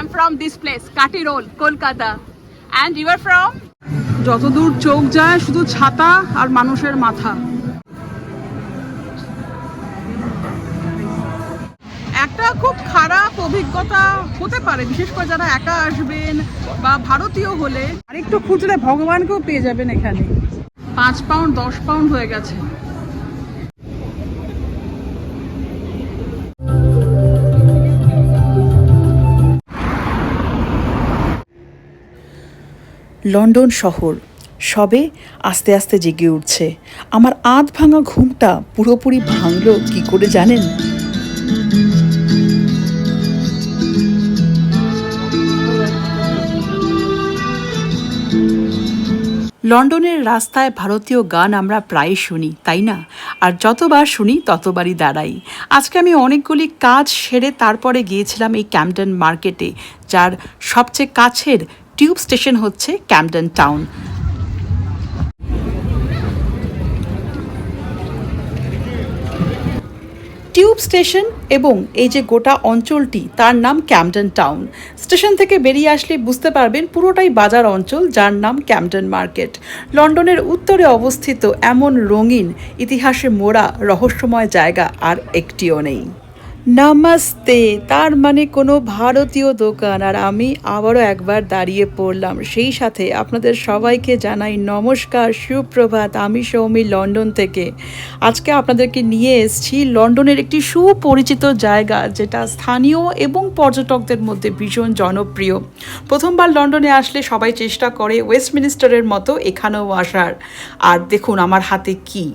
Am from this place kathi roll Kolkata and you are from যতদূর চোখ যায়, শুধু ছাতা আর মানুষের মাথা। একটা খুব খারাপ অভিজ্ঞতা হতে পারে, বিশেষ করে যারা একা আসবেন বা ভারতীয় হলে। আর একটু খুঁজলে ভগবানকেও পেয়ে যাবেন এখানে। পাঁচ পাউন্ড, দশ পাউন্ড হয়ে গেছে। লন্ডন শহর। সবে আস্তে আস্তে জেগে উঠছে। আমার আধ ভাঙা ঘুমটা পুরোপুরি ভাঙলো কি করে জানেন? লন্ডনের রাস্তায় ভারতীয় গান আমরা প্রায় শুনি, তাই না? আর যতবার শুনি, ততবারই দাঁড়াই। আজকে আমি অনেকগুলি কাজ সেরে তারপরে গিয়েছিলাম এই ক্যামডন মার্কেটে, যার সবচেয়ে কাছের টিউব স্টেশন হচ্ছে ক্যামডন টাউন। টিউব স্টেশন এবং এই যে গোটা অঞ্চলটি, তার নাম ক্যামডন টাউন। স্টেশন থেকে বেরিয়ে আসলে বুঝতে পারবেন পুরোটাই বাজার অঞ্চল, যার নাম ক্যামডন মার্কেট। লন্ডনের উত্তরে অবস্থিত এমন রঙিন, ইতিহাসে মোড়া, রহস্যময় জায়গা আর একটিও নেই। নামাস্তে। তার মানে কোনো ভারতীয় দোকান। আর আমি আবারও একবার দাঁড়িয়ে পড়লাম। সেই সাথে আপনাদের সবাইকে জানাই নমস্কার, সুপ্রভাত। আমি সৌমি লন্ডন থেকে। আজকে আপনাদেরকে নিয়ে এসেছি লন্ডনের একটি সুপরিচিত জায়গা, যেটা স্থানীয় এবং পর্যটকদের মধ্যে ভীষণ জনপ্রিয়। প্রথমবার লন্ডনে আসলে সবাই চেষ্টা করে ওয়েস্টমিনিস্টারের মতো এখানেও আসার। আর দেখুন আমার হাতে কি।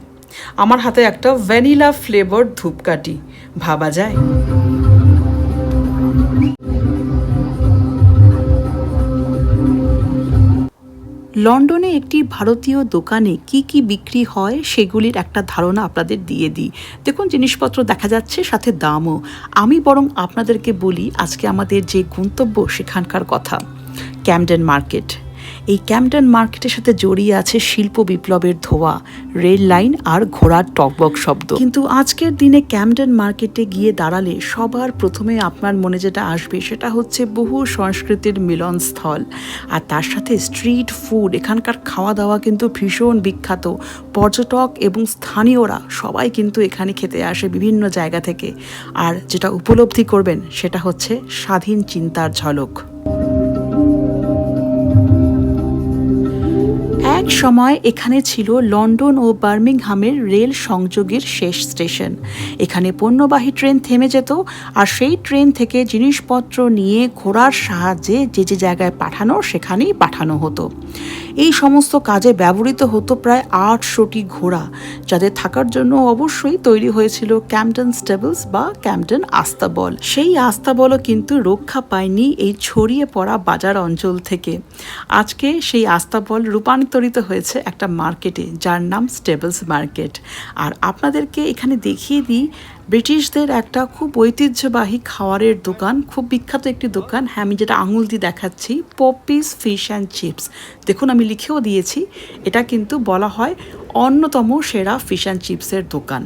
আমার হাতে একটা ভ্যানিলা ফ্লেভার ধূপকাঠি, ভাবা যায়? লন্ডনে একটি ভারতীয় দোকানে কি কি বিক্রি হয় সেগুলির একটা ধারণা আপনাদের দিয়ে দিই। দেখুন, জিনিসপত্র দেখা যাচ্ছে, সাথে দামও। আমি বরং আপনাদেরকে বলি, আজকে আমাদের যে গন্তব্য সেখানকার কথা। Camden market. এই ক্যামডন মার্কেটের সাথে জড়িয়ে আছে শিল্প বিপ্লবের ধোয়া, রেল লাইন আর ঘোড়ার টকবক শব্দ। কিন্তু আজকের দিনে ক্যামডন মার্কেটে গিয়ে দাঁড়ালে সবার প্রথমে আপনার মনে যেটা আসবে সেটা হচ্ছে বহু সংস্কৃতির মিলনস্থল। আর তার সাথে স্ট্রিট ফুড, এখানকার খাওয়া দাওয়া কিন্তু ভীষণ বিখ্যাত। পর্যটক এবং স্থানীয়রা সবাই কিন্তু এখানে খেতে আসে বিভিন্ন জায়গা থেকে। আর যেটা উপলব্ধি করবেন সেটা হচ্ছে স্বাধীন চিন্তার ঝলক। এক সময় এখানে ছিল লন্ডন ও বার্মিংহামের রেল সংযোগের শেষ স্টেশন। এখানে পণ্যবাহী ট্রেন থেমে যেত, আর সেই ট্রেন থেকে জিনিসপত্র নিয়ে ঘোড়ার সাহায্যে যে যে জায়গায় পাঠানো, সেখানেই পাঠানো হতো। এই সমস্ত কাজে ব্যবহৃত হতো প্রায় আটশোটি ঘোড়া, যাদের থাকার জন্য অবশ্যই তৈরি হয়েছিল ক্যাম্পটন স্টেবলস বা ক্যাম্পটন আস্তাবল সেই আস্তাবলও কিন্তু রক্ষা পায়নি এই ছড়িয়ে পড়া বাজার অঞ্চল থেকে। আজকে সেই আস্তাবল রূপান্তরিত হয়েছে একটা মার্কেটে, যার নাম স্টেবলস মার্কেট। আর আপনাদেরকে এখানে দেখিয়ে দিই ব্রিটিশদের একটা খুব ঐতিহ্যবাহী খাওয়ারের দোকান, খুব বিখ্যাত একটি দোকান। হ্যাঁ আমি যেটা আঙুল দিয়ে দেখাচ্ছি পপিস ফিশ অ্যান্ড চিপস দেখুন, আমি লিখেও দিয়েছি, এটা কিন্তু বলা হয় অন্যতম সেরা ফিশ অ্যান্ড চিপসের দোকান।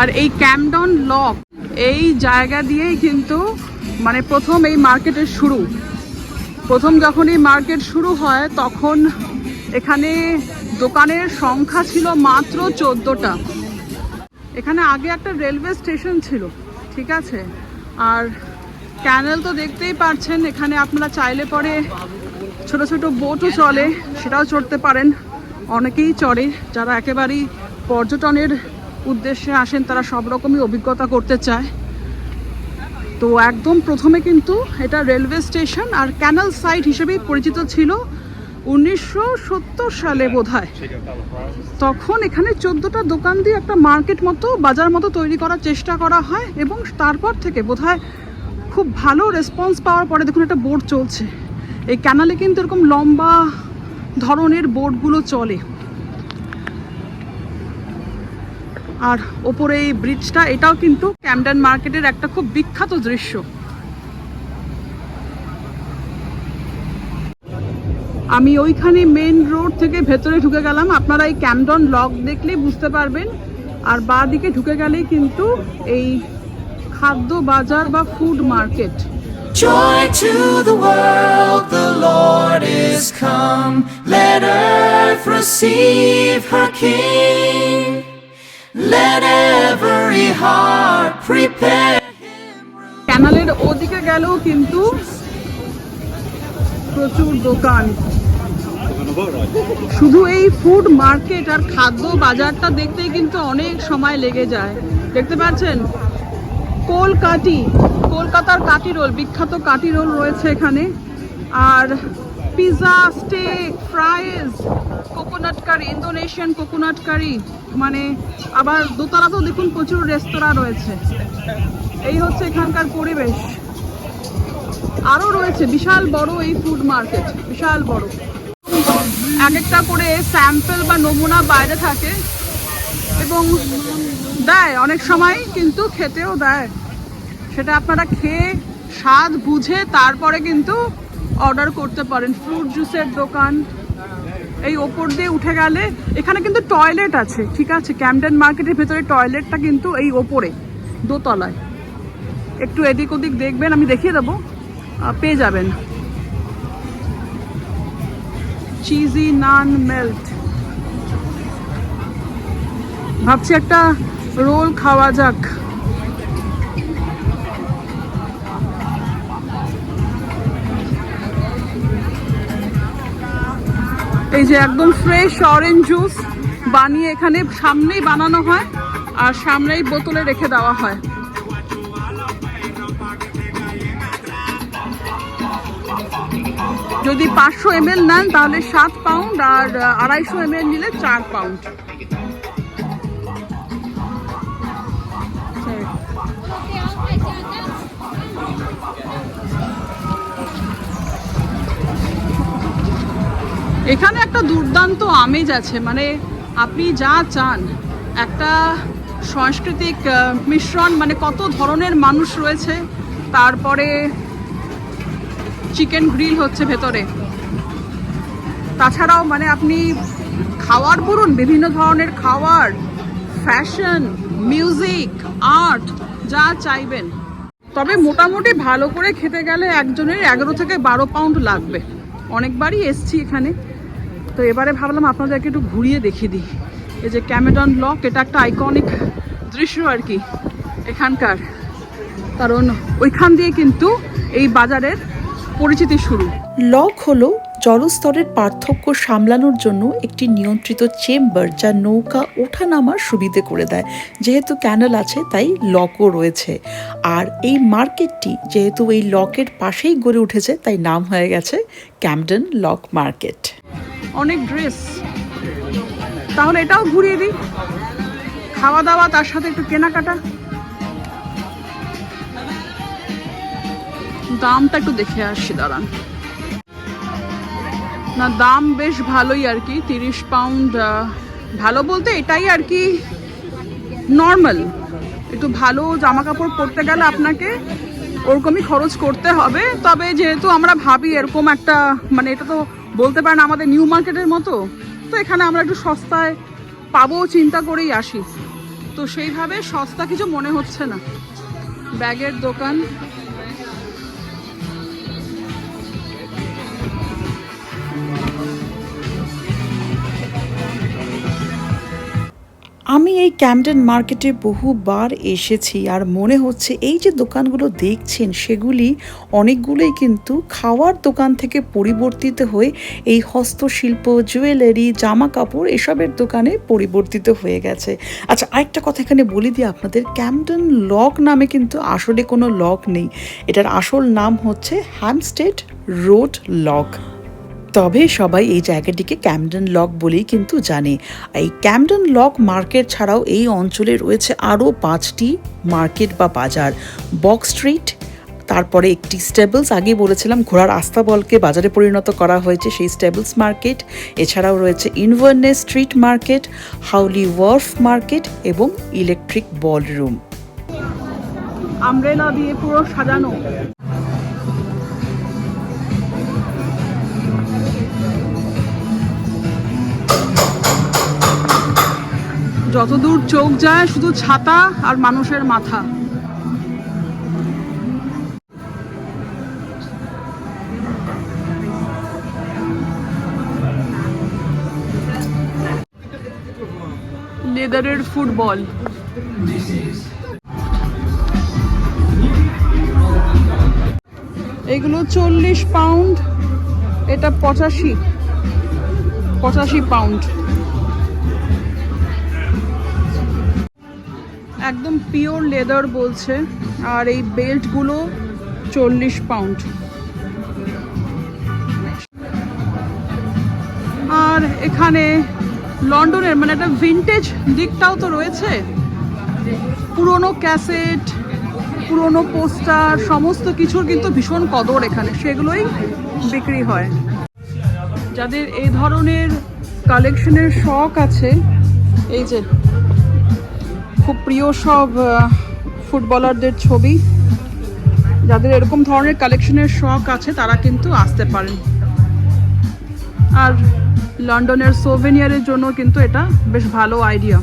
আর এই ক্যামডন লক এই জায়গা দিয়েই কিন্তু মানে প্রথম এই মার্কেটের শুরু। প্রথম যখন এই মার্কেট শুরু হয়, তখন এখানে দোকানের সংখ্যা ছিল মাত্র চোদ্দোটা। এখানে আগে একটা রেলওয়ে স্টেশন ছিল, ঠিক আছে? আর ক্যানেল তো দেখতেই পারছেন, এখানে আপনারা চাইলে পরে ছোট ছোট বোটও চলে, সেটাও চড়তে পারেন। অনেকেই চড়ে, যারা একেবারেই পর্যটনের উদ্দেশ্যে আসেন, তারা সব রকমই অভিজ্ঞতা করতে চায়। তো একদম প্রথমে কিন্তু এটা রেলওয়ে স্টেশন আর ক্যানাল সাইট হিসেবেই পরিচিত ছিল উনিশশো সত্তর সালে বোধ তখন এখানে চোদ্দোটা দোকান দিয়ে একটা মার্কেট মতো, বাজার মতো তৈরি করার চেষ্টা করা হয় এবং তারপর থেকে বোধহয় খুব ভালো রেসপন্স পাওয়ার পরে দেখুন একটা বোর্ড চলছে। এই ক্যানালে কিন্তু এরকম লম্বা ধরনের বোর্ডগুলো চলে। আর ওপরে এই ব্রিজটা এটাও কিন্তু ক্যামডন মার্কেটের একটা খুব বিখ্যাত দৃশ্য আমি ওইখানে মেন রোড থেকে ভেতরে ঢুকে গেলাম আপনারা এই ক্যামডন লক দেখলেই বুঝতে পারবেন আর বা দিকে ঢুকে গেলেই কিন্তু এই খাদ্য বাজার বা food market Joy to the world, the Lord is come. Let earth receive her King. Let every heart prepare. ক্যানালের ওদিকে গেলেও কিন্তু প্রচুর দোকান। শুধু এই ফুড মার্কেট আর খাদ্য বাজারটা দেখতেই কিন্তু অনেক সময় লেগে যায়। দেখতে পাচ্ছেন? কোলকাটি, কলকাতার কাটি রোল, বিখ্যাত কাটি রোল রয়েছে এখানে। আর pizza steak fries coconut curry Indonesian coconut curry মানে আবার দোতলাতেও দেখুন প্রচুর রেস্তোরাঁ রয়েছে। এই হচ্ছে এখানকার পরিবেশ। আরও রয়েছে, বিশাল বড় এই ফুড মার্কেট বিশাল বড়। এক একটা করে স্যাম্পল বা নমুনা বাইরে থাকে এবং দেয় অনেক সময়, কিন্তু খেতেও দেয়। সেটা আপনারা খেয়ে স্বাদ বুঝে তারপরে কিন্তু অর্ডার করতে পারেন। ফ্রুট জুসের দোকান এই ওপর দিয়ে উঠে গেলে, এখানে কিন্তু টয়লেট আছে, ঠিক আছে? ক্যামডেন মার্কেটের ভেতরে টয়লেটটা কিন্তু এই ওপরে, দোতলায়। একটু এদিক ওদিক দেখবেন, আমি দেখিয়ে দেবো। পেয়ে যাবেন। চিজি নান মেল্ট ভাবছি একটা রোল খাওয়া যাক। এই যে একদম ফ্রেশ অরেঞ্জ জুস বানিয়ে এখানে সামনেই বানানো হয় আর সামনেই বোতলে রেখে দেওয়া হয়। যদি পাঁচশো এম নেন তাহলে সাত পাউন্ড আর আড়াইশো এম নিলে চার পাউন্ড এখানে একটা দুর্দান্ত আমেজ আছে মানে আপনি যা চান, একটা সাংস্কৃতিক মিশ্রণ মানে কত ধরনের মানুষ রয়েছে, তারপরে চিকেন গ্রিল হচ্ছে ভেতরে। তাছাড়াও মানে আপনি খাওয়ার বলুন, বিভিন্ন ধরনের খাওয়ার ফ্যাশন মিউজিক আর্ট যা চাইবেন। তবে মোটামুটি ভালো করে খেতে গেলে একজনের এগারো থেকে বারো পাউন্ড লাগবে। অনেকবারই এসছি এখানে। তো এবারে ভাবলাম আপনাদেরকে একটু ঘুরিয়ে দেখিয়ে দিই। এই যে ক্যামেডন লক এটা একটা আইকনিক দৃশ্য আর কি, এখানকার। কারণ ওইখান দিয়ে কিন্তু এই বাজারের পরিচিতি শুরু। লক হলো জলস্তরের পার্থক্য সামলানোর জন্য একটি নিয়ন্ত্রিত চেম্বার যা নৌকা ওঠানামার সুবিধে করে দেয়। যেহেতু ক্যানেল আছে, তাই লকও রয়েছে। আর এই মার্কেটটি যেহেতু এই লকের পাশেই গড়ে উঠেছে, তাই নাম হয়ে গেছে ক্যামডন লক মার্কেট অনেক ড্রেস তাহলে এটাও ঘুরিয়ে দিই। খাওয়া দাওয়া তার সাথে একটু কেনাকাটা। দামটা একটু দেখে আসছি দাঁড়ান। না, দাম বেশ ভালোই আর কি, তিরিশ পাউন্ড ভালো বলতে এটাই আর কি নর্মাল একটু ভালো জামা কাপড় পরতে গেলে আপনাকে ওরকমই খরচ করতে হবে। তবে যেহেতু আমরা ভাবি এরকম একটা মানে এটা তো বলতে পারেন আমাদের নিউ মার্কেটের মতো, তো এখানে আমরা একটু সস্তায় পাবো চিন্তা করেই আসি। তো সেইভাবে সস্তা কিছু মনে হচ্ছে না। ব্যাগের দোকান আমি এই ক্যামডেন মার্কেটে বহুবার এসেছি আর মনে হচ্ছে এই যে দোকানগুলো দেখছেন, সেগুলি অনেকগুলোই কিন্তু খাওয়ার দোকান থেকে পরিবর্তিত হয়ে এই হস্তশিল্প, জুয়েলারি জামা কাপড় এসবের দোকানে পরিবর্তিত হয়ে গেছে। আচ্ছা আরেকটা কথা এখানে বলি দিই আপনাদের ক্যামডেন লক নামে কিন্তু আসলে কোনো লক নেই। এটার আসল নাম হচ্ছে হ্যামস্টেড রোড লক তবে সবাই এই জায়গাটিকে ক্যামডন লক বলেই কিন্তু জানে। এই ক্যামডন লক মার্কেট ছাড়াও এই অঞ্চলে রয়েছে আরও পাঁচটি মার্কেট বা বাজার। বক স্ট্রিট, তারপরে একটি স্টেবলস আগে বলেছিলাম ঘোড়ার আস্তাবলকে বাজারে পরিণত করা হয়েছে সেই স্টেবলস মার্কেট। এছাড়াও রয়েছে Inverness street market, Hawley wharf market এবং ইলেকট্রিক বলরুম। আমব্রেলা দিয়ে পুরো সাজানো। যতদূর চোখ যায়, শুধু ছাতা আর মানুষের মাথা। লেদারের ফুটবল। এগুলো চল্লিশ পাউন্ড, এটা পঁচাশি। পঁচাশি পাউন্ড। একদম পিওর লেদার বলছে, আর এই বেল্টগুলো চল্লিশ পাউন্ড আর এখানে লন্ডনের মানে একটা ভিন্টেজ দিকটাও তো রয়েছে। পুরনো ক্যাসেট, পুরনো পোস্টার, সমস্ত কিছুর কিন্তু ভীষণ কদর এখানে, সেগুলোই বিক্রি হয়। যাদের এই ধরনের কালেকশনের শখ আছে, এই যে খুব প্রিয় সব ফুটবলারদের ছবি। যাদের এরকম ধরনের কালেকশনের শখ আছে, তারা কিন্তু আসতে পারেন। আর লন্ডনের সোভেনিয়ারের জন্য কিন্তু এটা বেশ ভালো আইডিয়া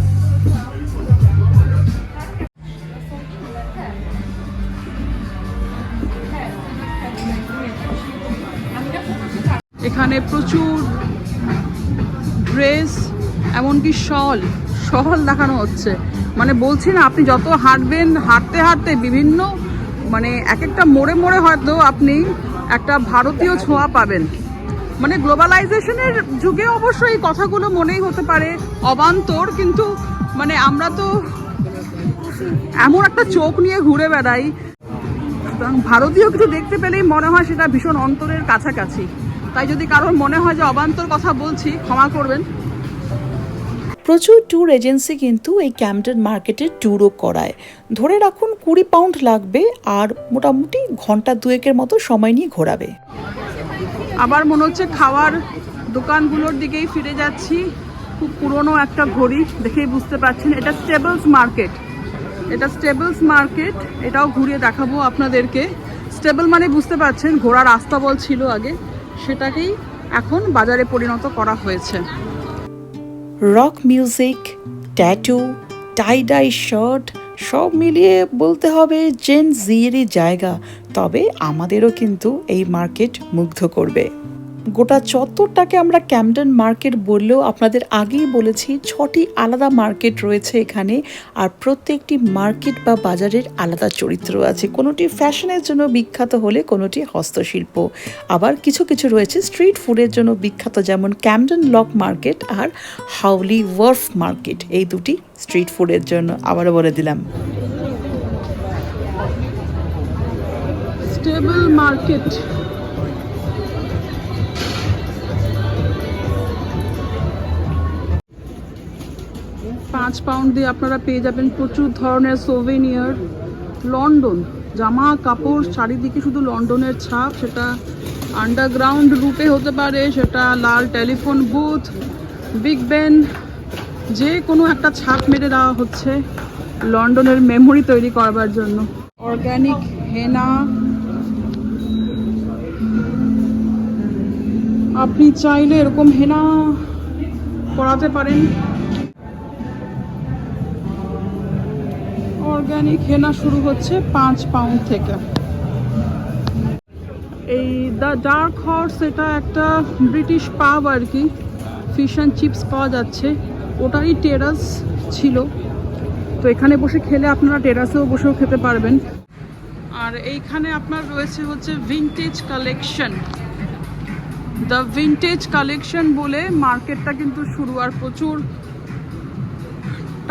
এখানে প্রচুর ড্রেস এমনকি শল শল দেখানো হচ্ছে। মানে বলছি না, আপনি যত হাঁটবেন, হাঁটতে হাঁটতে বিভিন্ন মানে এক একটা মোড়ে মোড়ে হয়তো আপনি একটা ভারতীয় ছোঁয়া পাবেন। মানে গ্লোবালাইজেশনের যুগে অবশ্য এই কথাগুলো মনেই হতে পারে, অবান্তর, কিন্তু মানে আমরা তো এমন একটা চোখ নিয়ে ঘুরে বেড়াই। ভারতীয় কিছু দেখতে পেলেই মনে হয় সেটা ভীষণ অন্তরের কাছাকাছি। তাই যদি কারোর মনে হয় যে অবান্তর কথা বলছি, ক্ষমা করবেন। প্রচুর ট্যুর এজেন্সি কিন্তু এই ক্যাম্পটন মার্কেটের ট্যুরও করায়। ধরে রাখুন কুড়ি পাউন্ড লাগবে আর মোটামুটি ঘণ্টা দুয়েকের মতো সময় নিয়ে ঘোরাবে। আবার মনে হচ্ছে খাওয়ার দোকানগুলোর দিকেই ফিরে যাচ্ছি। খুব পুরনো একটা ঘড়ি, দেখেই বুঝতে পারছেন। এটা স্টেবলস মার্কেট এটা স্টেবলস মার্কেট এটাও ঘুরিয়ে দেখাবো আপনাদেরকে। স্টেবল মানে বুঝতে পারছেন ঘোড়ার আস্তাবল ছিল আগে। সেটাকেই এখন বাজারে পরিণত করা হয়েছে। Rock music tattoo tie dye shirt সব মিলিয়ে বলতে হবে জেন জিয়েরই জায়গা। তবে আমাদেরও কিন্তু এই মার্কেট মুগ্ধ করবে। গোটা চত্বরটাকে আমরা ক্যামডন মার্কেট বললেও আপনাদের আগেই বলেছি, ছটি আলাদা মার্কেট রয়েছে এখানে আর প্রত্যেকটি মার্কেট বা বাজারের আলাদা চরিত্র আছে। কোনোটি ফ্যাশনের জন্য বিখ্যাত হলে কোনোটি হস্তশিল্প। আবার কিছু কিছু রয়েছে স্ট্রিট ফুডের জন্য বিখ্যাত যেমন ক্যামডন লক মার্কেট আর হাউলি ওয়ার্ফ মার্কেট, এই দুটি স্ট্রিট ফুডের জন্য। আবারও বলে দিলাম। Stable market. পাঁচ পাউন্ড দিয়ে আপনারা পেয়ে যাবেন প্রচুর ধরনের সোভেনিয়ার লন্ডন, জামা কাপড়, চারিদিকে শুধু লন্ডনের ছাপ, সেটা আন্ডারগ্রাউন্ড রুটে হতে পারে, সেটা লাল টেলিফোন বুথ বিগ বেন যে কোনো একটা ছাপ মেরে দেওয়া হচ্ছে লন্ডনের মেমোরি তৈরি করবার জন্য। অর্গানিক হেনা আপনি চাইলে এরকম হেনা করাতে পারেন। অর্গানিক হেনা শুরু হচ্ছে পাঁচ পাউন্ড থেকে। এই দ্য ডার্ক হর্স এটা একটা ব্রিটিশ পাব আর কি। ফিশ অ্যান্ড চিপস পাওয়া যাচ্ছে। ওটারই টেরাস ছিল। তো এখানে বসে খেলে আপনারা টেরাসেও বসেও খেতে পারবেন। আর এইখানে আপনার রয়েছে হচ্ছে vintage collection the vintage collection বলে মার্কেটটা কিন্তু শুরু আর প্রচুর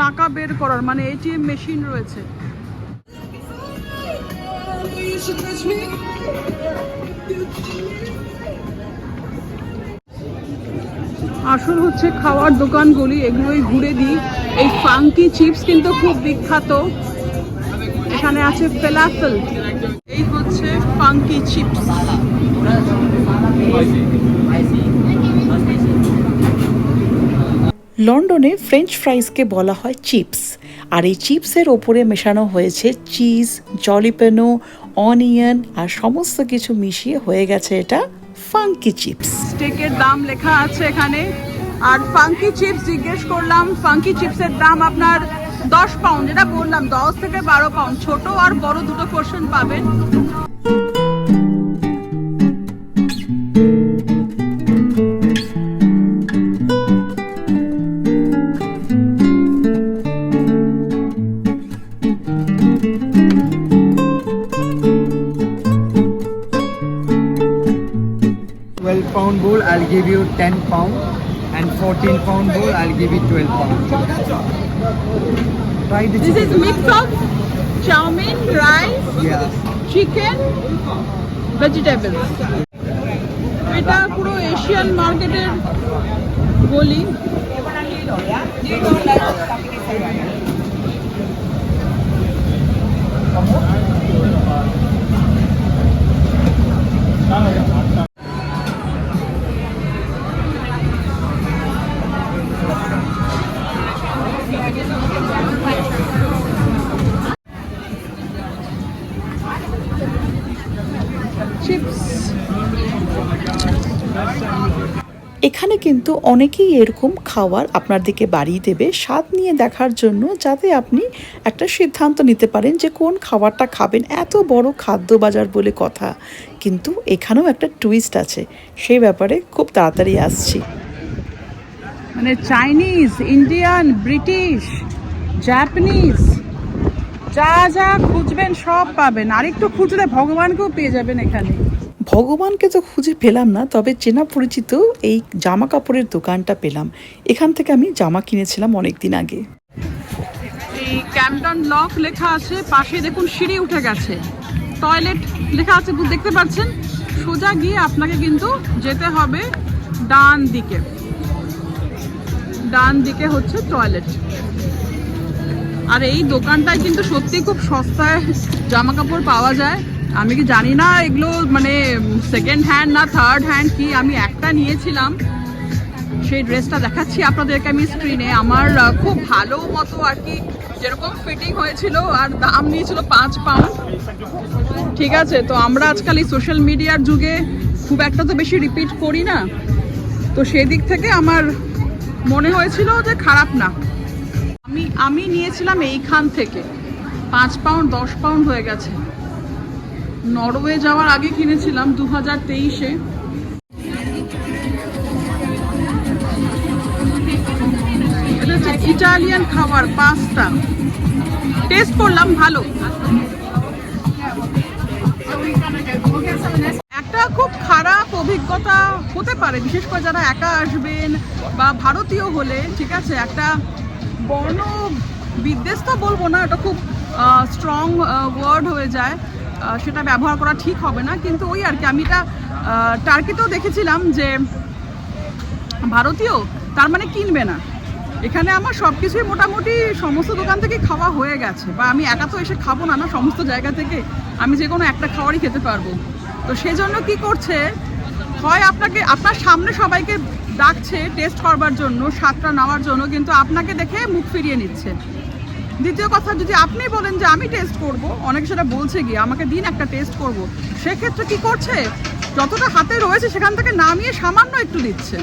টাকা বের করার মানে এটিএম মেশিন রয়েছে। আসল হচ্ছে খাওয়ার দোকানগুলি, এগুলোই ঘুরে দিই। এই ফাঙ্কি চিপস কিন্তু খুব বিখ্যাত। এখানে আছে ফেলাফেল। এই হচ্ছে ফাঙ্কি চিপস। লন্ডনে ফ্রেঞ্চ ফ্রাইজকে বলা হয় চিপস। আর এই চিপসের ওপরে মেশানো হয়েছে চিজ, জলিপেনো, অনিয়ন আর সমস্ত কিছু মিশিয়ে হয়ে গেছে এটা ফাঙ্কি চিপস। স্টেকের দাম লেখা আছে এখানে। আর ফাঙ্কি চিপস জিজ্ঞেস করলাম, ফাঙ্কি চিপসের দাম আপনার দশ পাউন্ড যেটা বললাম, দশ থেকে বারো পাউন্ড ছোট আর বড় দুটো পোর্শন পাবেন। 10 pound and 14 pound bowl, I'll give you 12 pound. Try this. This is mix of chow mein, rice, yeah. chicken, vegetables. এটা পুরো এশিয়ান মার্কেটের গলি Thank you. কিন্তু অনেকেই এরকম খাবার আপনার দিকে বাড়িয়ে দেবে, স্বাদ নিয়ে দেখার জন্য যাতে আপনি একটা সিদ্ধান্ত নিতে পারেন যে কোন খাবারটা খাবেন। এত বড় খাদ্য বাজার বলে কথা। কিন্তু এখানেও একটা টুইস্ট আছে, সেই ব্যাপারে খুব তাড়াতাড়ি আসছি। মানে চাইনিজ ইন্ডিয়ান ব্রিটিশ জাপানিজ যা যা খুঁজবেন সব পাবেন। আর একটু খুঁজলে ভগবানকেও পেয়ে যাবেন এখানে। ভগবানকে তো খুঁজে পেলাম না, তবে চেনা পরিচিত এই জামা কাপড়ের দোকানটা পেলাম। এখান থেকে আমি জামা কিনেছিলাম অনেক দিন আগে। এই ক্যাম্পটন লক লেখা আছে, পাশে দেখুন সিঁড়ি উঠে গেছে। টয়লেট লেখা আছে দেখতে পাচ্ছেন? সোজা গিয়ে আপনাকে কিন্তু যেতে হবে ডান দিকে। ডান দিকে হচ্ছে টয়লেট। আর এই দোকানটায় কিন্তু সত্যি খুব সস্তায় জামা কাপড় পাওয়া যায়। আমি কি জানি না এগুলো মানে সেকেন্ড হ্যান্ড না থার্ড হ্যান্ড কি আমি একটা নিয়েছিলাম। সেই ড্রেসটা দেখাচ্ছি আপনাদেরকে আমি স্ক্রিনে আমার খুব ভালো মতো আর কি যেরকম ফিটিং হয়েছিল আর দাম নিয়েছিল পাঁচ পাউন্ড ঠিক আছে, তো আমরা আজকাল এই সোশ্যাল মিডিয়ার যুগে খুব একটা তো বেশি রিপিট করি না। তো সেই দিক থেকে আমার মনে হয়েছিল যে খারাপ না। আমি আমি নিয়েছিলাম এইখান থেকে। পাঁচ পাউন্ড দশ পাউন্ড হয়ে গেছে। নরওয়ে যাওয়ার আগে কিনেছিলাম দু হাজার তেইশে। এটা হচ্ছে ইটালিয়ান খাবার, পাস্তা। টেস্ট করলাম ভালো। একটা খুব খারাপ অভিজ্ঞতা হতে পারে, বিশেষ করে যারা একা আসবেন বা ভারতীয় হলে, ঠিক আছে? একটা বর্ণ বিদ্বেষ তো বলব না, এটা খুব স্ট্রং ওয়ার্ড হয়ে যায়। সেটা ব্যবহার করা ঠিক হবে না, কিন্তু ওই আর কি, আমি এটা টার্কিতেও দেখেছিলাম যে ভারতীয় তার মানে কিনবে না। এখানে আমার সব কিছুই মোটামুটি সমস্ত দোকান থেকে খাওয়া হয়ে গেছে, বা আমি একা তো এসে খাব না না সমস্ত জায়গা থেকে, আমি যে কোনো একটা খাবারই খেতে পারব। তো সেজন্য কি করছে, হয় আপনাকে, আপনার সামনে সবাইকে ডাকছে টেস্ট করবার জন্য, স্বাদটা নেওয়ার জন্য, কিন্তু আপনাকে দেখে মুখ ফিরিয়ে নিচ্ছে। দ্বিতীয় কথা, যদি আপনি বলেন যে আমি টেস্ট করব, অনেকে সেটা বলছে গিয়ে, আমাকে দিন একটা টেস্ট করব, সেক্ষেত্রে কি করছে? যতটা হাতে রয়েছে সেখান থেকে নামিয়ে সামান্য একটু দিচ্ছে।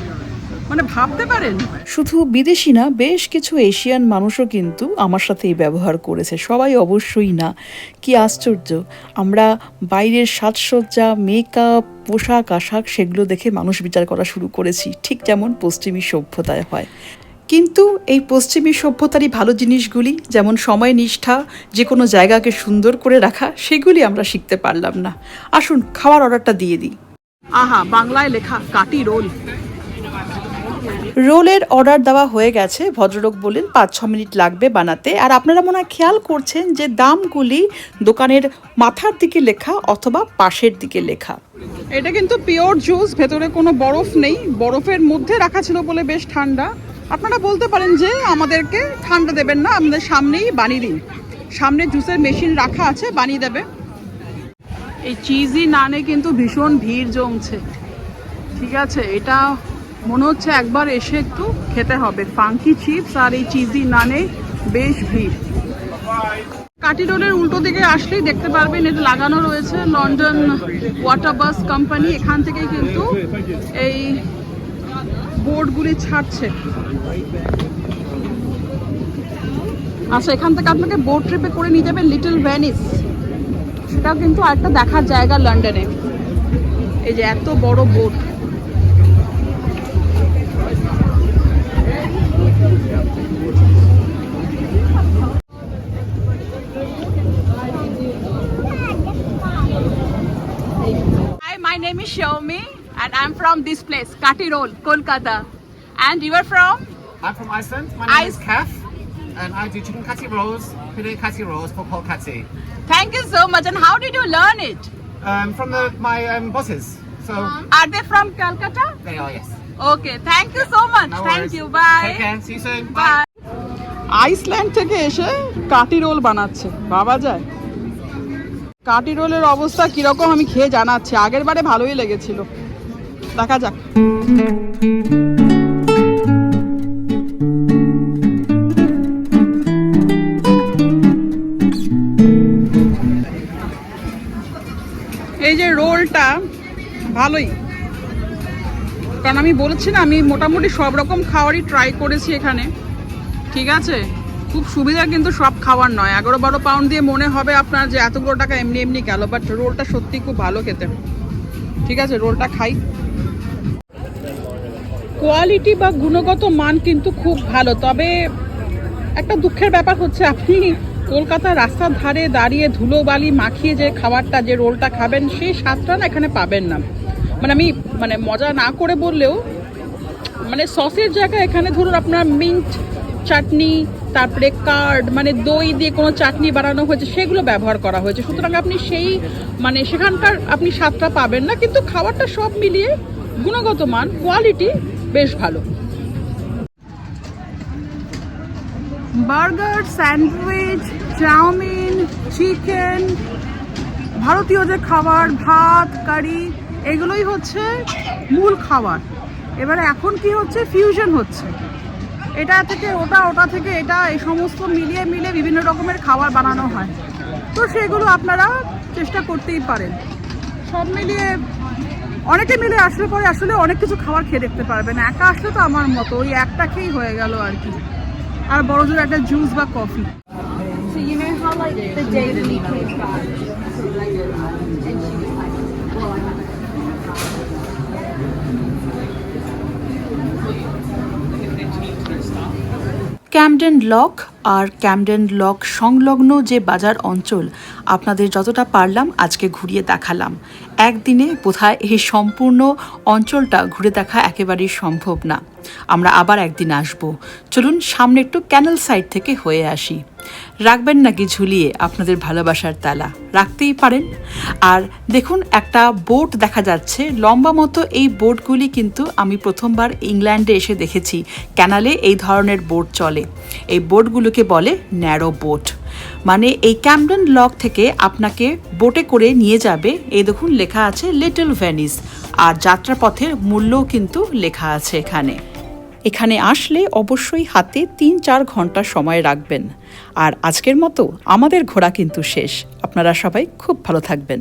মানে ভাবতে পারেন। শুধু বিদেশি না, বেশ কিছু এশিয়ান মানুষও কিন্তু আমার সাথে এই ব্যবহার করেছে। সবাই অবশ্যই না। কি আশ্চর্য! আমরা বাইরের সাজসজ্জা মেকআপ পোশাক, আশাক, সেগুলো দেখে মানুষ বিচার করা শুরু করেছি। ঠিক যেমন পশ্চিমী সভ্যতায় হয়। কিন্তু এই পশ্চিমী সভ্যতারই ভালো জিনিসগুলি যেমন সময় নিষ্ঠা যে কোনো জায়গাকে সুন্দর করে রাখা সেগুলি আমরা শিখতে পারলাম না। আসুন খাওয়ার অর্ডারটা দিয়ে দিই। আহা বাংলায় লেখা কাটি রোল। রোলের অর্ডার দেওয়া হয়ে গেছে ভদ্রলোক বললেন পাঁচ ছ মিনিট লাগবে বানাতে। আর আপনারা মনে হয় খেয়াল করছেন যে দামগুলি দোকানের মাথার দিকে লেখা অথবা পাশের দিকে লেখা। এটা কিন্তু পিওর জুস ভেতরে কোনো বরফ নেই। বরফের মধ্যে রাখা ছিল বলে বেশ ঠান্ডা। আপনারা বলতে পারেন যে আমাদেরকে ঠান্ডা দেবেন না, আমাদের সামনেই বানিয়ে দিন। সামনে জুসের মেশিন রাখা আছে, বানিয়ে দেবে। এই চিজি নানে কিন্তু ভীষণ ভিড় জমছে। ঠিক আছে, এটা মনে হচ্ছে একবার এসে একটু খেতে হবে। ফাঙ্কি চিপস আর এই চিজি নানে বেশ ভিড়। কাটি রোডের উল্টো দিকে আসলেই দেখতে পারবেন, এটা লাগানো রয়েছে। লন্ডন ওয়াটার বাস কোম্পানি, এখান থেকেই কিন্তু এই বোর্ডগুলি ছাড়ছে। আচ্ছা এখান থেকে আপনাকে বোট ট্রিপে করে নিয়ে যাবেন লিটল ভ্যানিস সেটাও কিন্তু আরেকটা দেখার জায়গা লন্ডনে এই যে এত বড় boat my name is Xiaomi. And I'm from this place, Kati Roll, Kolkata. And you are from? I'm from Iceland. My name Ice- is Kath, and I do chicken katty rolls, pide katty rolls for Katty. Thank you so much. And how did you learn it? Um, from the, my um, bosses. So Are they from Calcutta? they are, yes. Okay, thank you so much. No thank worries. you. Bye. Care. See you soon. Bye. Iceland থেকে এসে কাটি role বানাচ্ছে বাবা যায় কাটি রোলের অবস্থা কীরকম আমি খেয়ে জানাচ্ছি আগের বারে ভালোই লেগেছিল দেখা যাক। এই যে রোলটা, ভালোই। কারণ আমি বলছি না, আমি মোটামুটি সব রকম খাবারই ট্রাই করেছি এখানে। ঠিক আছে? খুব সুবিধা কিন্তু সব খাওয়ার নয়। এগারো বারো পাউন্ড দিয়ে মনে হবে আপনার যে এতগুলো টাকা এমনি এমনি গেল বাট রোলটা সত্যি খুব ভালো খেতে। ঠিক আছে? রোলটা খাই। কোয়ালিটি বা গুণগত মান কিন্তু খুব ভালো। তবে একটা দুঃখের ব্যাপার হচ্ছে আপনি কলকাতার রাস্তার ধারে দাঁড়িয়ে ধুলো বালি মাখিয়ে যে খাবারটা, যে রোলটা খাবেন, সেই স্বাদটা না এখানে পাবেন না। মানে আমি মানে মজা না করে বললেও মানে সসের জায়গায় এখানে ধরুন আপনার মিন্ট চাটনি, তারপরে কার্ড মানে দই দিয়ে কোনো চাটনি বানানো হয়েছে, সেগুলো ব্যবহার করা হয়েছে। সুতরাং আপনি সেই মানে সেখানকার আপনি স্বাদটা পাবেন না, কিন্তু খাবারটা সব মিলিয়ে গুণগত মান কোয়ালিটি বেশ ভালো। বার্গার, স্যান্ডউইচ, চাউমিন, চিকেন, ভারতীয় যে খাবার, ভাত, কারি, এগুলোই হচ্ছে মূল খাবার। এবারে এখন কি হচ্ছে? ফিউশন হচ্ছে। এটা থেকে ওটা ওটা থেকে এটা, এই সমস্ত মিলিয়ে মিলিয়ে বিভিন্ন রকমের খাবার বানানো হয়। তো সেগুলো আপনারা চেষ্টা করতেই পারেন। সব মিলিয়ে অনেকে মিলে আসলে পরে আসলে অনেক কিছু খাবার খেয়ে দেখতে পারবেন একা আসলে তো আমার মতো ওই একটা খেয়েই হয়ে গেল আর কি। আর বড় জোর একটা জুস বা কফি So you আর ক্যামডেন লক সংলগ্ন যে বাজার অঞ্চল, আপনাদের যতটা পারলাম আজকে ঘুরিয়ে দেখালাম। একদিনে বোধহয় এই সম্পূর্ণ অঞ্চলটা ঘুরে দেখা একেবারেই সম্ভব না। আমরা আবার একদিন আসব। চলুন সামনে একটু ক্যানেল সাইড থেকে হয়ে আসি। রাখবেন নাকি ঝুলিয়ে আপনাদের ভালোবাসার তালা? রাখতেই পারেন। আর দেখুন, একটা বোট দেখা যাচ্ছে। লম্বা মতো এই বোটগুলি কিন্তু আমি প্রথমবার ইংল্যান্ডে এসে দেখেছি। ক্যানালে এই ধরনের বোট চলে। এই বোটগুলোকে বলে ন্যারো বোট। মানে এই ক্যামডন লক থেকে আপনাকে বোটে করে নিয়ে যাবে। এই দেখুন, লেখা আছে লিটল ভ্যানিস আর যাত্রাপথের মূল্যও কিন্তু লেখা আছে এখানে। এখানে আসলে অবশ্যই হাতে তিন চার ঘণ্টা সময় রাখবেন। আর আজকের মতো আমাদের ঘোরা কিন্তু শেষ। আপনারা সবাই খুব ভালো থাকবেন।